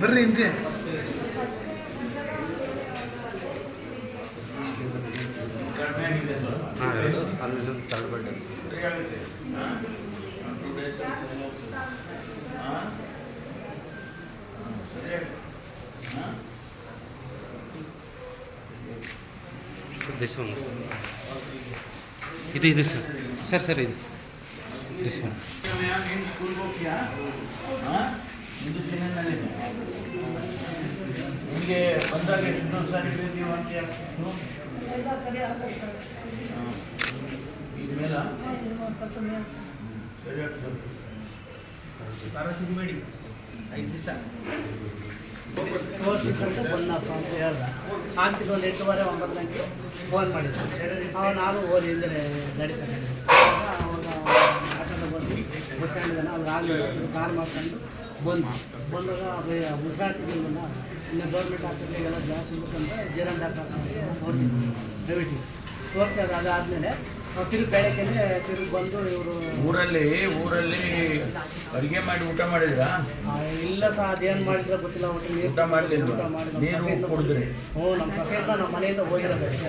ಬರ್ರಿ ಹಿಂದೆ. This one ಇದು ಇದೆ ಸರ್ ಸರ್ ಸರ್ ಇದು. ದಿಸ್ ಒನ್ ನಿನಗೆ ಬಂದಾಗ ಎಷ್ಟು ಸಾರಿ ನೀವು ಅಂತ ಈಗ ಮೇಲ? ಸರಿ. ಆಗ್ತದೆ ಬೇಡಿ ಐದು ದಿವಸ. ಆಗ್ತಿದ್ದು ಒಂದು ಎಂಟುವರೆ ಒಂಬತ್ತು ಗಂಟೆ ಫೋನ್ ಮಾಡಿದ್ದೆ. ಅವ ನಾನು ಓದಿ ಅಂದರೆ ಗಾಡಿ ತಗೊಂಡು. ಅವಾಗ ಆಟೋದ ಬಂದು ಬಸ್ ಸ್ಟ್ಯಾಂಡ್ ಅವ್ರು ಆಗಲಿಲ್ಲ. ಕಾರ್ ಮಾಡ್ಕೊಂಡು ಬಂದು ಬಂದಾಗ ಮುಸ್ರಾಟಿಗೆ ಬಂದ ಇನ್ನು ಗೌರ್ಮೆಂಟ್ ಆಸ್ಪತ್ರೆಗೆಲ್ಲ ಜಾಸ್ತಿ ಅಂತ ಜೀರನ್ ಡಾಕ್ಟರ್ ದಯವಿಟ್ಟು ತೋರಿಸ್ತಾರೆ ಅದಾದಮೇಲೆ ತಿರುಗಿ ಬೆಳಗ್ಗೆನೆ ತಿರುಗಿ ಬಂದು ಇವರು ಊರಲ್ಲಿ ಊರಲ್ಲಿ ಅಡುಗೆ ಮಾಡಿ ಊಟ ಮಾಡಿದ್ರಾ? ಇಲ್ಲ ಸಹ ಅದೇನು ಮಾಡಿದ್ರೆ ಗೊತ್ತಿಲ್ಲ ಒಟ್ಟು ನೀರು ಊಟ ಮಾಡಲಿಲ್ಲ ಊಟ ಮಾಡಿದ್ವಿ. ನೀರು ಕುಡಿದ್ರಿ? ಹ್ಞೂ ನಮ್ಮ ಸೊಸೆಯಿಂದ ನಮ್ಮ ಮನೆಯಿಂದ ಹೋಗಿರೋದು ಅಷ್ಟೇ.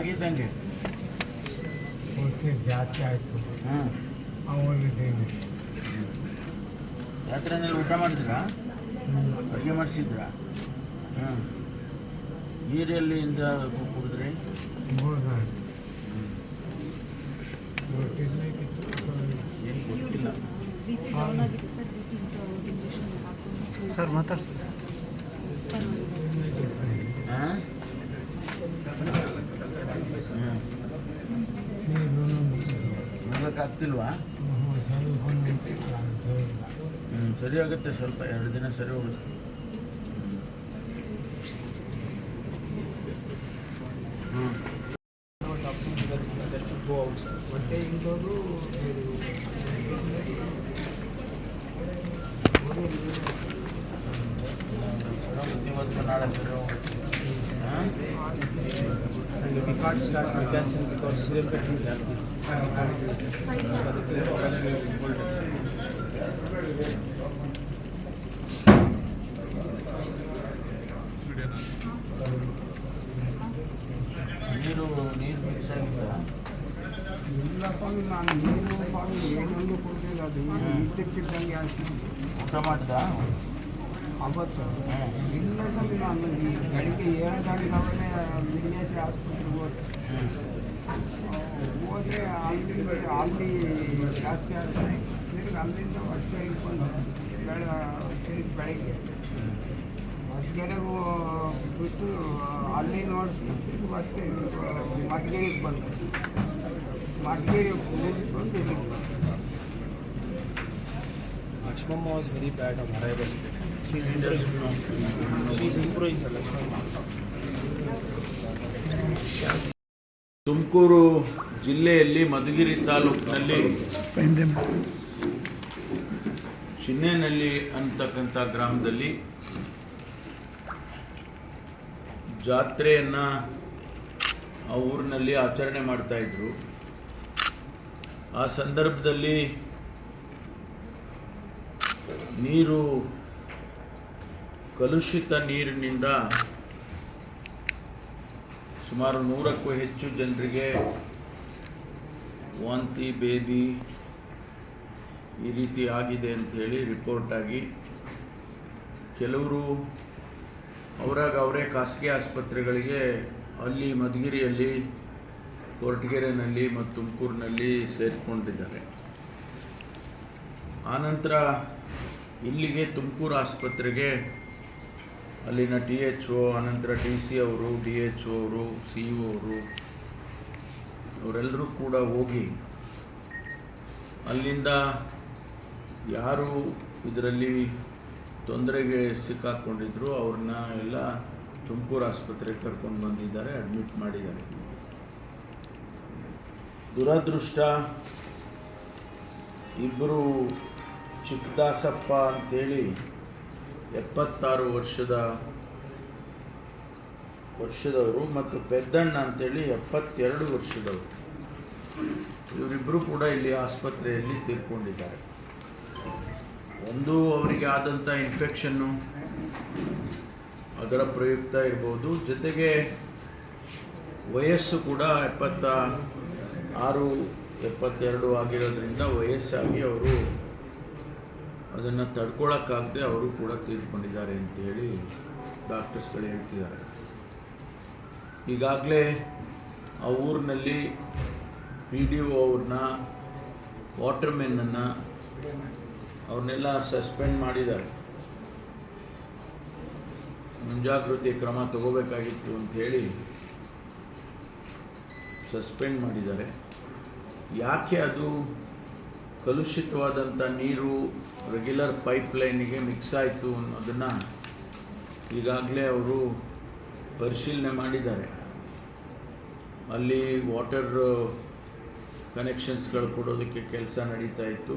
ಆಗಿದ್ದಂಗೆ. ಜಾಸ್ತಿ ಆಯಿತು. ಹಾಂ. ಅವನಿದ್ದೇನೆ ಊಟ ಮಾಡಿದ್ರಾ ಅಡುಗೆ ಮಾಡಿಸಿದ್ರಾ? ಹಾಂ. ನೀರೆಲ್ಲಿಂದ ಕುಡಿದ್ರಿ? ಏನು ಗೊತ್ತಿಲ್ಲ. ಸರ್ ಮಾತಾಡ್ಸಿ. ಹಾಂ. ಆಗ್ತಿಲ್ವಾ ಸರಿ ಆಗುತ್ತೆ, ಸ್ವಲ್ಪ ಎರಡು ದಿನ ಸರಿ ಹೋಗುತ್ತೆ. ಹೊಟ್ಟೆ ಇಂದೋದು ಇವತ್ತು ನಾಳೆ ಸರಿ ಹೋಗುತ್ತೆ ಹಾಂ We can't start medication because serial cutting ಜಾಸ್ತಿ ನೀರು ನೀರು ಮಿಕ್ಸ್ ಆಗಿಲ್ಲ ಇಲ್ಲ ಸ್ವಾಮಿ ನಾನು ಏನು ಸ್ವಾಮಿ ಏನೊಂದು ಕೊಡಲಿಲ್ಲ ಅದು ಇದ್ದಕ್ಕಿದ್ದಂಗೆ ಆಯ್ತು. ಊಟ ಮಾಡ್ದ? ಅವತ್ತು ಹ್ಞೂ ಇಲ್ಲ ಸ್ವಾಮಿ ನಾನು ಈ ಬೆಳಿಗ್ಗೆ ಏಳು ಗಂಟೆಗೆ ಮಿಡಿಯೇಷನ್ ಆಸ್ಪತ್ರೆಗೆ ಹೋದೆ ಹ್ಞೂ ಹೋದರೆ ಅಲ್ಲಿ ಅಲ್ಲಿ ಜಾಸ್ತಿ ಆಗ್ತದೆ ತಿರುಗಿ ಅಲ್ಲಿಂದ ಹೊಸಕೆರೆಗೆ ಬಂದು ಬೆಳ ತಿರುಗಿ ಬೆಳಗ್ಗೆ ಹೊಸಕೆರೆಗೂ ಬಿಟ್ಟು ಅಲ್ಲಿ ನೋಡಿಸಿ ತಿರುಗಿ ಹೊಸಕೆರೆ ಮಟ್ಗೇರಿಗೆ ಬಂದು ಮಟ್ಗೇರಿಗೆ ಮುಗಿಸ್ಕೊಂಡು ಇಲ್ಲಿಗೆ ಬಂದೆ. Lakshmama was very ತುಮಕೂರು ಜಿಲ್ಲೆಯಲ್ಲಿ ಮಧುಗಿರಿ ತಾಲೂಕಿನಲ್ಲಿ ಚಿನ್ನೇನಹಳ್ಳಿ ಅಂತಕ್ಕಂಥ ಗ್ರಾಮದಲ್ಲಿ ಜಾತ್ರೆಯನ್ನು ಆ ಊರಿನಲ್ಲಿ ಆಚರಣೆ ಮಾಡ್ತಾ ಇದ್ರು. ಆ ಸಂದರ್ಭದಲ್ಲಿ ನೀರು ಕಲುಷಿತ ನೀರಿನಿಂದ ಸುಮಾರು ನೂರಕ್ಕೂ ಹೆಚ್ಚು ಜನರಿಗೆ ವಾಂತಿ, ಭೇದಿ ಈ ರೀತಿ ಆಗಿದೆ ಅಂಥೇಳಿ ರಿಪೋರ್ಟಾಗಿ ಕೆಲವರು ಅವರಾಗ ಅವರೇ ಖಾಸಗಿ ಆಸ್ಪತ್ರೆಗಳಿಗೆ ಅಲ್ಲಿ ಮಧುಗಿರಿಯಲ್ಲಿ, ಕೊರಟಗೆರೆನಲ್ಲಿ ಮತ್ತು ತುಮಕೂರಿನಲ್ಲಿ ಸೇರಿಕೊಂಡಿದ್ದಾರೆ. ಆನಂತರ ಇಲ್ಲಿಗೆ ತುಮಕೂರು ಆಸ್ಪತ್ರೆಗೆ ಅಲ್ಲಿನ ಟಿ ಎಚ್ ಒ, ಅನಂತರ ಡಿ ಸಿ ಅವರು, ಡಿ ಎಚ್ ಒ ಅವರು, ಸಿ ಇ ಅವರು, ಅವರೆಲ್ಲರೂ ಕೂಡ ಹೋಗಿ ಅಲ್ಲಿಂದ ಯಾರು ಇದರಲ್ಲಿ ತೊಂದರೆಗೆ ಸಿಕ್ಕಾಕ್ಕೊಂಡಿದ್ರು ಅವ್ರನ್ನ ಎಲ್ಲ ತುಮಕೂರು ಆಸ್ಪತ್ರೆಗೆ ಕರ್ಕೊಂಡು ಬಂದಿದ್ದಾರೆ, ಅಡ್ಮಿಟ್ ಮಾಡಿದ್ದಾರೆ. ದುರದೃಷ್ಟ ಇಬ್ಬರು ಚಿಕ್ಕದಾಸಪ್ಪ ಅಂತೇಳಿ ಎಪ್ಪತ್ತಾರು ವರ್ಷದ ವರ್ಷದವರು ಮತ್ತು ಪೆದ್ದಣ್ಣ ಅಂತೇಳಿ ಎಪ್ಪತ್ತೆರಡು ವರ್ಷದವರು. ಇವರಿಬ್ಬರು ಕೂಡ ಇಲ್ಲಿ ಆಸ್ಪತ್ರೆಯಲ್ಲಿ ತೀರ್ಕೊಂಡಿದ್ದಾರೆ. ಒಂದು ಅವರಿಗೆ ಆದಂಥ ಇನ್ಫೆಕ್ಷನ್ನು ಅದರ ಪ್ರಯುಕ್ತ ಇರ್ಬೋದು. ಜೊತೆಗೆ ವಯಸ್ಸು ಕೂಡ ಎಪ್ಪತ್ತ ಆರು, ಎಪ್ಪತ್ತೆರಡು ಆಗಿರೋದ್ರಿಂದ ವಯಸ್ಸಾಗಿ ಅವರು ಅದನ್ನು ತಡ್ಕೊಳಕ್ಕಾಗದೆ ಅವರು ಕೂಡ ತೀರ್ಕೊಂಡಿದ್ದಾರೆ ಅಂತೇಳಿ ಡಾಕ್ಟರ್ಸ್ಗಳು ಹೇಳ್ತಿದ್ದಾರೆ. ಈಗಾಗಲೇ ಆ ಊರಿನಲ್ಲಿ ಪಿ ಡಿ ಒ ಅವ್ರನ್ನ, ವಾಟರ್ಮೆನ್ನನ್ನು ಅವ್ರನ್ನೆಲ್ಲ ಸಸ್ಪೆಂಡ್ ಮಾಡಿದ್ದಾರೆ. ಮುಂಜಾಗ್ರತೆ ಕ್ರಮ ತಗೋಬೇಕಾಗಿತ್ತು ಅಂತ ಹೇಳಿ ಸಸ್ಪೆಂಡ್ ಮಾಡಿದ್ದಾರೆ. ಯಾಕೆ ಅದು ಕಲುಷಿತವಾದಂಥ ನೀರು ರೆಗ್ಯುಲರ್ ಪೈಪ್ಲೈನಿಗೆ ಮಿಕ್ಸ್ ಆಯಿತು ಅನ್ನೋದನ್ನು ಈಗಾಗಲೇ ಅವರು ಪರಿಶೀಲನೆ ಮಾಡಿದ್ದಾರೆ. ಅಲ್ಲಿ ವಾಟರ್ ಕನೆಕ್ಷನ್ಸ್ಗಳು ಕೊಡೋದಕ್ಕೆ ಕೆಲಸ ನಡೀತಾ ಇತ್ತು.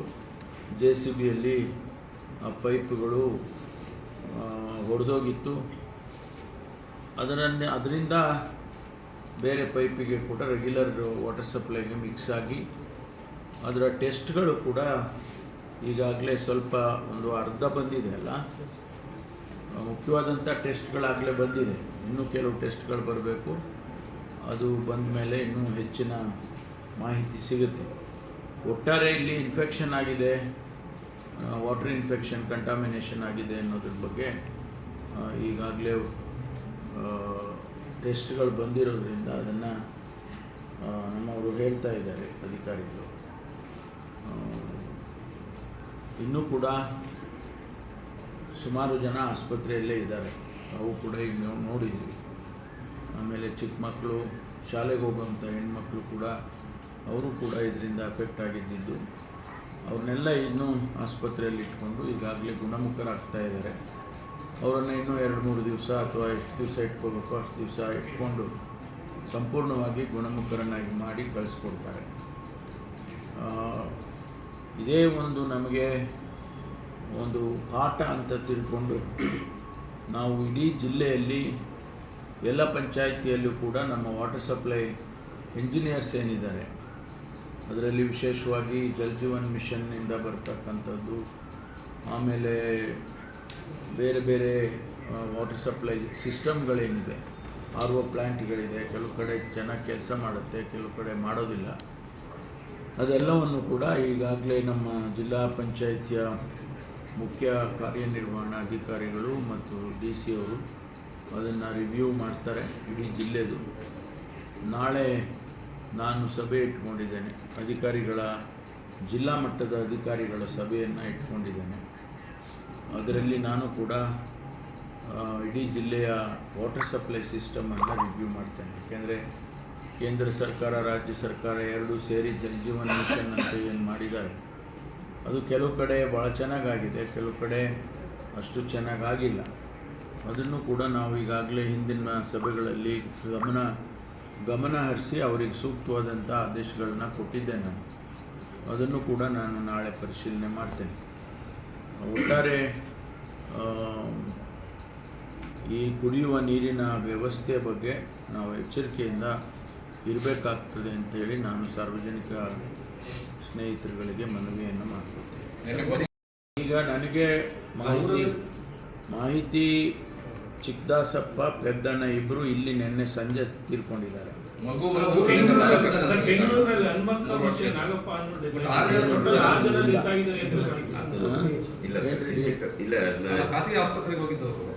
ಜೆ ಸಿ ಬಿಯಲ್ಲಿ ಆ ಪೈಪ್ಗಳು ಹೊಡೆದೋಗಿತ್ತು ಅದರನ್ನೇ ಅದರಿಂದ ಬೇರೆ ಪೈಪಿಗೆ ಕೂಡ ರೆಗ್ಯುಲರ್ ವಾಟರ್ ಸಪ್ಲೈಗೆ ಮಿಕ್ಸ್ ಆಗಿ ಅದರ ಟೆಸ್ಟ್ಗಳು ಕೂಡ ಈಗಾಗಲೇ ಸ್ವಲ್ಪ ಒಂದು ಅರ್ಧ ಬಂದಿದೆ ಅಲ್ಲ? ಮುಖ್ಯವಾದಂಥ ಟೆಸ್ಟ್ಗಳಾಗಲೇ ಬಂದಿದೆ. ಇನ್ನೂ ಕೆಲವು ಟೆಸ್ಟ್ಗಳು ಬರಬೇಕು. ಅದು ಬಂದ ಮೇಲೆ ಇನ್ನೂ ಹೆಚ್ಚಿನ ಮಾಹಿತಿ ಸಿಗುತ್ತೆ. ಒಟ್ಟಾರೆ ಇಲ್ಲಿ ಇನ್ಫೆಕ್ಷನ್ ಆಗಿದೆ. ವಾಟರ್ ಇನ್ಫೆಕ್ಷನ್ ಕಂಟಾಮಿನೇಷನ್ ಆಗಿದೆ ಅನ್ನೋದ್ರ ಬಗ್ಗೆ ಈಗಾಗಲೇ ಟೆಸ್ಟ್ಗಳು ಬಂದಿರೋದ್ರಿಂದ ಅದನ್ನು ನಮ್ಮವರು ಹೇಳ್ತಾ ಇದ್ದಾರೆ ಅಧಿಕಾರಿಗಳು. ಇನ್ನೂ ಕೂಡ ಸುಮಾರು ಜನ ಆಸ್ಪತ್ರೆಯಲ್ಲೇ ಇದ್ದಾರೆ. ನಾವು ಕೂಡ ಈಗ ನಾವು ನೋಡಿದ್ವಿ. ಆಮೇಲೆ ಚಿಕ್ಕ ಮಕ್ಕಳು ಶಾಲೆಗೆ ಹೋಗುವಂಥ ಹೆಣ್ಮಕ್ಳು ಕೂಡ ಅವರು ಕೂಡ ಇದರಿಂದ ಅಫೆಕ್ಟ್ ಆಗಿದ್ದಿದ್ದು ಅವ್ರನ್ನೆಲ್ಲ ಇನ್ನೂ ಆಸ್ಪತ್ರೆಯಲ್ಲಿ ಇಟ್ಕೊಂಡು ಈಗಾಗಲೇ ಗುಣಮುಖರಾಗ್ತಾ ಇದ್ದಾರೆ. ಅವರನ್ನು ಇನ್ನೂ ಎರಡು ಮೂರು ದಿವಸ ಅಥವಾ ಎಷ್ಟು ದಿವಸ ಇಟ್ಕೋಬೇಕು ಅಷ್ಟು ದಿವಸ ಇಟ್ಕೊಂಡು ಸಂಪೂರ್ಣವಾಗಿ ಗುಣಮುಖರನ್ನಾಗಿ ಮಾಡಿ ಕಳಿಸ್ಕೊಡ್ತಾರೆ. ಇದೇ ಒಂದು ನಮಗೆ ಒಂದು ಪಾಠ ಅಂತ ತಿಳ್ಕೊಂಡು ನಾವು ಇಡೀ ಜಿಲ್ಲೆಯಲ್ಲಿ ಎಲ್ಲ ಪಂಚಾಯಿತಿಯಲ್ಲೂ ಕೂಡ ನಮ್ಮ ವಾಟರ್ ಸಪ್ಲೈ ಇಂಜಿನಿಯರ್ಸ್ ಏನಿದ್ದಾರೆ, ಅದರಲ್ಲಿ ವಿಶೇಷವಾಗಿ ಜಲ್ ಜೀವನ್ ಮಿಷನ್ನಿಂದ ಬರ್ತಕ್ಕಂಥದ್ದು, ಆಮೇಲೆ ಬೇರೆ ಬೇರೆ ವಾಟರ್ ಸಪ್ಲೈ ಸಿಸ್ಟಮ್ಗಳೇನಿದೆ ಆರ್ ಒ ಪ್ಲ್ಯಾಂಟ್ಗಳಿದೆ ಕೆಲವು ಕಡೆ ಚೆನ್ನಾಗಿ ಕೆಲಸ ಮಾಡುತ್ತೆ, ಕೆಲವು ಕಡೆ ಮಾಡೋದಿಲ್ಲ. ಅದೆಲ್ಲವನ್ನು ಕೂಡ ಈಗಾಗಲೇ ನಮ್ಮ ಜಿಲ್ಲಾ ಪಂಚಾಯಿತಿಯ ಮುಖ್ಯ ಕಾರ್ಯನಿರ್ವಹಣಾಧಿಕಾರಿಗಳು ಮತ್ತು ಡಿ ಸಿ ಅವರು ಅದನ್ನು ರಿವ್ಯೂ ಮಾಡ್ತಾರೆ ಇಡೀ ಜಿಲ್ಲೆದು. ನಾಳೆ ನಾನು ಸಭೆ ಇಟ್ಕೊಂಡಿದ್ದೇನೆ. ಅಧಿಕಾರಿಗಳ, ಜಿಲ್ಲಾ ಮಟ್ಟದ ಅಧಿಕಾರಿಗಳ ಸಭೆಯನ್ನು ಇಟ್ಕೊಂಡಿದ್ದೇನೆ. ಅದರಲ್ಲಿ ನಾನು ಕೂಡ ಇಡೀ ಜಿಲ್ಲೆಯ ವಾಟರ್ ಸಪ್ಲೈ ಸಿಸ್ಟಮನ್ನು ರಿವ್ಯೂ ಮಾಡ್ತೇನೆ. ಯಾಕೆಂದರೆ ಕೇಂದ್ರ ಸರ್ಕಾರ, ರಾಜ್ಯ ಸರ್ಕಾರ ಎರಡೂ ಸೇರಿ ಜನಜೀವನ ಜೀವನ್ ಮಿಷನ್ ಅಂತ ಏನು ಮಾಡಿದ್ದಾರೆ. ಅದು ಕೆಲವು ಕಡೆ ಭಾಳ ಚೆನ್ನಾಗಾಗಿದೆ, ಕೆಲವು ಕಡೆ ಅಷ್ಟು ಚೆನ್ನಾಗಾಗಿಲ್ಲ. ಅದನ್ನು ಕೂಡ ನಾವು ಈಗಾಗಲೇ ಹಿಂದಿನ ಸಭೆಗಳಲ್ಲಿ ಗಮನ ಗಮನ ಹರಿಸಿ ಅವರಿಗೆ ಸೂಕ್ತವಾದಂಥ ಆದೇಶಗಳನ್ನು ಕೊಟ್ಟಿದ್ದೆ ನಾನು. ಅದನ್ನು ಕೂಡ ನಾನು ನಾಳೆ ಪರಿಶೀಲನೆ ಮಾಡ್ತೇನೆ. ಒಟ್ಟಾರೆ ಈ ಕುಡಿಯುವ ನೀರಿನ ವ್ಯವಸ್ಥೆ ಬಗ್ಗೆ ನಾವು ಎಚ್ಚರಿಕೆಯಿಂದ ಇರಬೇಕಾಗ್ತದೆ ಅಂತೇಳಿ ನಾನು ಸಾರ್ವಜನಿಕ ಸ್ನೇಹಿತರುಗಳಿಗೆ ಮನವಿಯನ್ನು ಮಾಡ್ತೀನಿ ಈಗ ನನಗೆ ಮಾಹಿತಿ ಮಾಹಿತಿ ಚಿಕ್ಕದಾಸಪ್ಪ ಪೆದ್ದಣ್ಣ ಇಬ್ಬರು ಇಲ್ಲಿ ನಿನ್ನೆ ಸಂಜೆ ತೀರ್ಕೊಂಡಿದ್ದಾರೆ. ಇಲ್ಲ. ಖಾಸಗಿ ಆಸ್ಪತ್ರೆಗೆ ಹೋಗಿದ್ದವರು.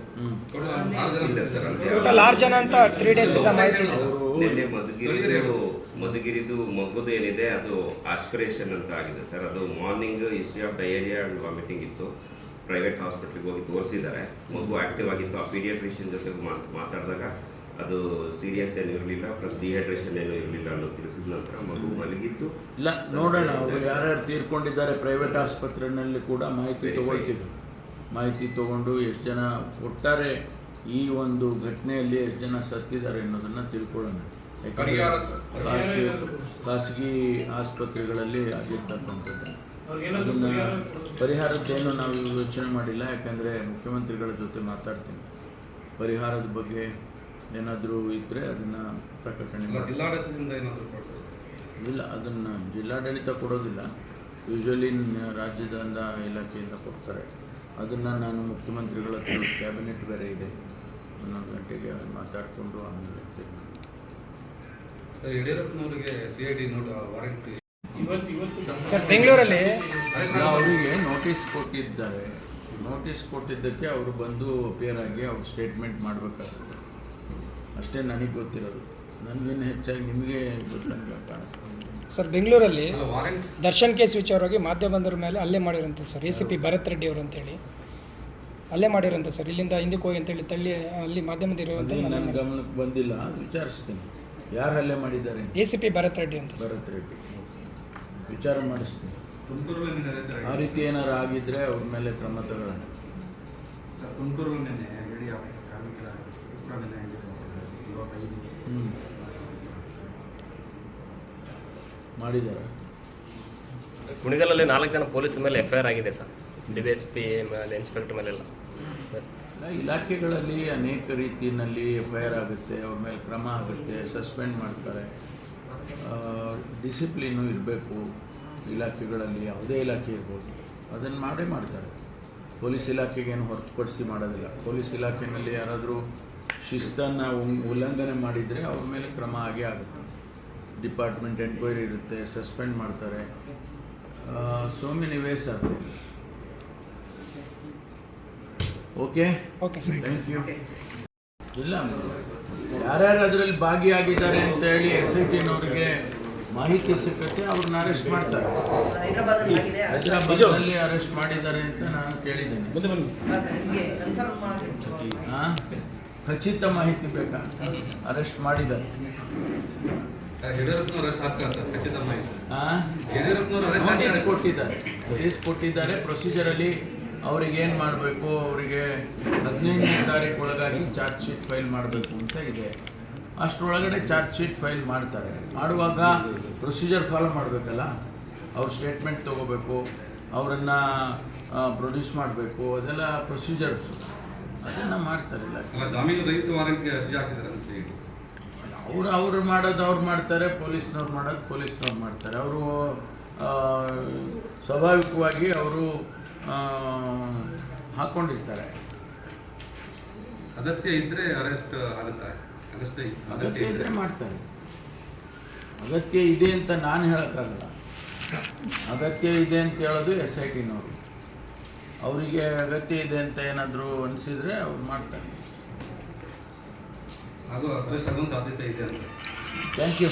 ಟೋಟಲ್ ಆರು ಜನ ಅಂತ ತ್ರೀ ಡೇಸ್ ಇಂದ ಮಾಹಿತಿ ಇದೆ ನಿನ್ನೆ ಮಧುಗಿರಿದು ಮಧುಗಿರಿದು ಮಗುದು ಏನಿದೆ ಅದು ಆಸ್ಪಿರೇಷನ್ ಅಂತ ಆಗಿದೆ ಸರ್ ಅದು morning history of diarrhoea and vomiting ಇತ್ತು. ಪ್ರೈವೇಟ್ ಹಾಸ್ಪಿಟ್ಲಿಗೆ ಹೋಗಿ ತೋರಿಸಿದ್ದಾರೆ. ಮಗು ಆಕ್ಟಿವ್ ಆಗಿತ್ತು. ಆ ಪೀಡಿಯಾಟ್ರಿಷಿಯನ್ ಜೊತೆ ಮಾತ್- ಮಾತಾಡಿದಾಗ ಅದು ಸೀರಿಯಸ್ ಏನು ಇರಲಿಲ್ಲ ಪ್ಲಸ್ ಡಿಹೈಡ್ರೇಷನ್ ಏನು ಇರಲಿಲ್ಲ ಅನ್ನೋ ತಿಳಿಸಿದ ನಂತರ ಮಗು ಮಲಗಿತ್ತು. ಇಲ್ಲ ನೋಡೋಣ. ಅವರು ಯಾರ್ಯಾರು ತೀರ್ಕೊಂಡಿದ್ದಾರೆ ಪ್ರೈವೇಟ್ ಆಸ್ಪತ್ರೆಯಲ್ಲಿ ಕೂಡ ಮಾಹಿತಿ ತಗೊಳ್ತೀವಿ. ಮಾಹಿತಿ ತಗೊಂಡು ಎಷ್ಟು ಜನ ಒಟ್ಟಾರೆ ಈ ಒಂದು ಘಟನೆಯಲ್ಲಿ ಎಷ್ಟು ಜನ ಸತ್ತಿದ್ದಾರೆ ಅನ್ನೋದನ್ನು ತಿಳ್ಕೊಳ್ಳೋಣ. ಯಾಕಂದರೆ. ಖಾಸಗಿ ಖಾಸಗಿ ಆಸ್ಪತ್ರೆಗಳಲ್ಲಿ ಆಗಿರ್ತಕ್ಕಂಥದ್ದು. ಅದನ್ನು ಪರಿಹಾರದ್ದೇನು ನಾವು ಯೋಚನೆ ಮಾಡಿಲ್ಲ ಯಾಕಂದರೆ ಮುಖ್ಯಮಂತ್ರಿಗಳ ಜೊತೆ ಮಾತಾಡ್ತೀನಿ. ಪರಿಹಾರದ ಬಗ್ಗೆ ಏನಾದರೂ ಇದ್ದರೆ ಅದನ್ನು ಪ್ರಕಟಣೆ ಜಿಲ್ಲಾಡಳಿತದಿಂದ ಏನಾದರೂ ಇಲ್ಲ ಅದನ್ನು ಜಿಲ್ಲಾಡಳಿತ ಕೊಡೋದಿಲ್ಲ. ಯೂಶ್ವಲಿ ರಾಜ್ಯದಿಂದ ಇಲಾಖೆಯಿಂದ ಕೊಡ್ತಾರೆ. ಅದನ್ನು ನಾನು ಮುಖ್ಯಮಂತ್ರಿಗಳ ಹತ್ರ ಕ್ಯಾಬಿನೆಟ್ ಬೇರೆ ಇದೆ. ಹನ್ನೊಂದು ಗಂಟೆಗೆ ಮಾತಾಡಿಕೊಂಡು ಆಮೇಲೆ ಯಡಿಯೂರಪ್ಪನವರಿಗೆ C I D note warranty sir ಬೆಂಗಳೂರಲ್ಲಿ? ಅವರಿಗೆ ನೋಟಿಸ್ ಕೊಟ್ಟಿದ್ದಾರೆ. ನೋಟಿಸ್ ಕೊಟ್ಟಿದ್ದಕ್ಕೆ ಅವರು ಬಂದು ಅಪಿಯರ್ ಆಗಿ ಅವ್ರು ಸ್ಟೇಟ್ಮೆಂಟ್ ಮಾಡಬೇಕಾಗುತ್ತೆ. ಅಷ್ಟೇ ನನಗೆ ಗೊತ್ತಿರೋದು. ನನಗೇನು ಹೆಚ್ಚಾಗಿ ನಿಮಗೆ ಕಾಣಿಸ್ತದೆ ಸರ್ ಬೆಂಗಳೂರಲ್ಲಿ ದರ್ಶನ್ ಕೇಸ್ ವಿಚಾರವಾಗಿ ಬಂದ್ರ ಮೇಲೆ ಅಲ್ಲೇ ಮಾಡಿರಂತೆ sir A C P Bharat Reddy ಅವರು ಅಂತೇಳಿ. ಅಲ್ಲೇ ಮಾಡಿರಂತೆ ಸರ್ ಇಲ್ಲಿಂದ ಹಿಂದಕ್ಕೆ ಹೋಗಿ ಅಂತೇಳಿ ತಳ್ಳಿ ಅಲ್ಲಿ ಮಾಧ್ಯಮದ ಇರುವಂತ ನನ್ನ ಗಮನಕ್ಕೆ ಬಂದಿಲ್ಲ ವಿಚಾರಿಸ್ತೀನಿ. ಯಾರು ಅಲ್ಲೇ ಮಾಡಿದ್ದಾರೆ A C P Bharat Reddy ಅಂತ ಸರ್. ಭರತ್ ರೆಡ್ಡಿ ವಿಚಾರ ಮಾಡಿಸ್ತೀನಿ. ಆ ರೀತಿ ಏನಾರು ಆಗಿದ್ರೆ ಅವ್ರ ಮೇಲೆ ಕ್ರಮ ತಗೊಳ್ಳೋಣ. ಸರ್ ತುಮಕೂರು ನಿನ್ನೆ ರೆಡಿ ಆಫೀಸರ್ ಕಾರ್ಮಿಕರ ಹ್ಞೂ ಮಾಡಿದ್ದಾರೆ. ಕುಣಿಗಲಲ್ಲಿ ನಾಲ್ಕು ಜನ ಪೊಲೀಸರ ಮೇಲೆ ಎಫ್ ಐ ಆರ್ ಆಗಿದೆ ಸರ್. ಡಿ ಎಸ್ ಪಿ ಮೇಲೆ ಇನ್ಸ್ಪೆಕ್ಟರ್ ಮೇಲೆಲ್ಲ. ಇಲಾಖೆಗಳಲ್ಲಿ ಅನೇಕ ರೀತಿಯಲ್ಲಿ ಎಫ್ ಐ ಆರ್ ಆಗುತ್ತೆ ಅವ್ರ ಮೇಲೆ ಕ್ರಮ ಆಗುತ್ತೆ ಸಸ್ಪೆಂಡ್ ಮಾಡ್ತಾರೆ. ಡಿಸಿಪ್ಲಿನು ಇರಬೇಕು. ಇಲಾಖೆಗಳಲ್ಲಿ ಯಾವುದೇ ಇಲಾಖೆ ಇರ್ಬೋದು. ಅದನ್ನು ಮಾಡೇ ಮಾಡ್ತಾರೆ. ಪೊಲೀಸ್ ಇಲಾಖೆಗೇನು ಹೊರತುಪಡಿಸಿ ಮಾಡೋದಿಲ್ಲ. ಪೊಲೀಸ್ ಇಲಾಖೆಯಲ್ಲಿ ಯಾರಾದರೂ ಶಿಸ್ತನ್ನು ಉಲ್ಲಂಘನೆ ಮಾಡಿದರೆ ಅವ್ರ ಮೇಲೆ ಕ್ರಮ ಆಗೇ ಆಗುತ್ತೆ. ಡಿಪಾರ್ಟ್ಮೆಂಟ್ ಎನ್ಕ್ವೈರಿ ಇರುತ್ತೆ ಸಸ್ಪೆಂಡ್ ಮಾಡ್ತಾರೆ. So many ways okay? Okay thank you ಇಲ್ಲ ಯಾರ್ಯಾರು ಅದರಲ್ಲಿ ಭಾಗಿಯಾಗಿದ್ದಾರೆ ಅಂತ ಹೇಳಿ ಎಸ್ ಐ ಟಿನವ್ರಿಗೆ ಮಾಹಿತಿ ಸಿಕ್ಕತ್ತೆ ಅವ್ರನ್ನ ಅರೆಸ್ಟ್ ಮಾಡ್ತಾರೆ. ಹೈದರಾಬಾದ್ನಲ್ಲಿ ಅರೆಸ್ಟ್ ಮಾಡಿದ್ದಾರೆ ಅಂತ ನಾನು ಕೇಳಿದ್ದೇನೆ. ಹಾ? ಖಚಿತ ಮಾಹಿತಿ ಬೇಕಾ ಅರೆಸ್ಟ್ ಮಾಡಿದ್ದಾರೆ. ನೋಟಿಸ್ ಕೊಟ್ಟಿದ್ದಾರೆ. ನೋಟಿಸ್ ಕೊಟ್ಟಿದ್ದಾರೆ. ಪ್ರೊಸೀಜರಲ್ಲಿ ಅವ್ರಿಗೆ ಏನು ಮಾಡಬೇಕು ಅವರಿಗೆ ಹದಿನೈದನೇ ತಾರೀಕು ಒಳಗಾಗಿ ಚಾರ್ಜ್ ಶೀಟ್ ಫೈಲ್ ಮಾಡಬೇಕು ಅಂತ ಇದೆ. ಅಷ್ಟರೊಳಗಡೆ ಚಾರ್ಜ್ ಶೀಟ್ ಫೈಲ್ ಮಾಡ್ತಾರೆ. ಮಾಡುವಾಗ ಪ್ರೊಸೀಜರ್ ಫಾಲೋ ಮಾಡಬೇಕಲ್ಲ? ಅವ್ರ ಸ್ಟೇಟ್ಮೆಂಟ್ ತಗೋಬೇಕು ಅವರನ್ನು ಪ್ರೊಡ್ಯೂಸ್ ಮಾಡಬೇಕು ಅದೆಲ್ಲ ಪ್ರೊಸೀಜರ್ಸು ಅದನ್ನು ಮಾಡ್ತಾರಿಲ್ಲ ಜಮೀನು ರಹಿತ ವಾರೆಂಟ್ಗೆ ಅರ್ಜಿ ಹಾಕಿದ್ದಾರೆ ಅವ್ರು ಅವರು ಅವ್ರು ಮಾಡೋದು ಅವ್ರು ಮಾಡ್ತಾರೆ ಪೊಲೀಸ್ನವ್ರು ಮಾಡೋದು ಪೊಲೀಸ್ನವ್ರು ಮಾಡ್ತಾರೆ. ಅವರು ಸ್ವಾಭಾವಿಕವಾಗಿ ಅವರು ಹಾಕೊಂಡಿರ್ತಾರೆ. ಅಗತ್ಯ ಇದ್ರೆ ಅರೆಸ್ಟ್ ಆಗುತ್ತೆ? ಅಗತ್ಯ ಅಗತ್ಯ ಇದ್ದರೆ ಮಾಡ್ತಾರೆ. ಅಗತ್ಯ ಇದೆ ಅಂತ ನಾನು ಹೇಳೋಕ್ಕಾಗಲ್ಲ. ಅಗತ್ಯ ಇದೆ ಅಂತ ಹೇಳೋದು ಎಸ್ ಐ ಟಿನವರು ಅವರಿಗೆ ಅಗತ್ಯ ಇದೆ ಅಂತ ಏನಾದರೂ ಅನಿಸಿದರೆ ಅವ್ರು ಮಾಡ್ತಾರೆ. ಅದು ಸಾಧ್ಯತೆ ಇದೆ ಅಂತ. Thank you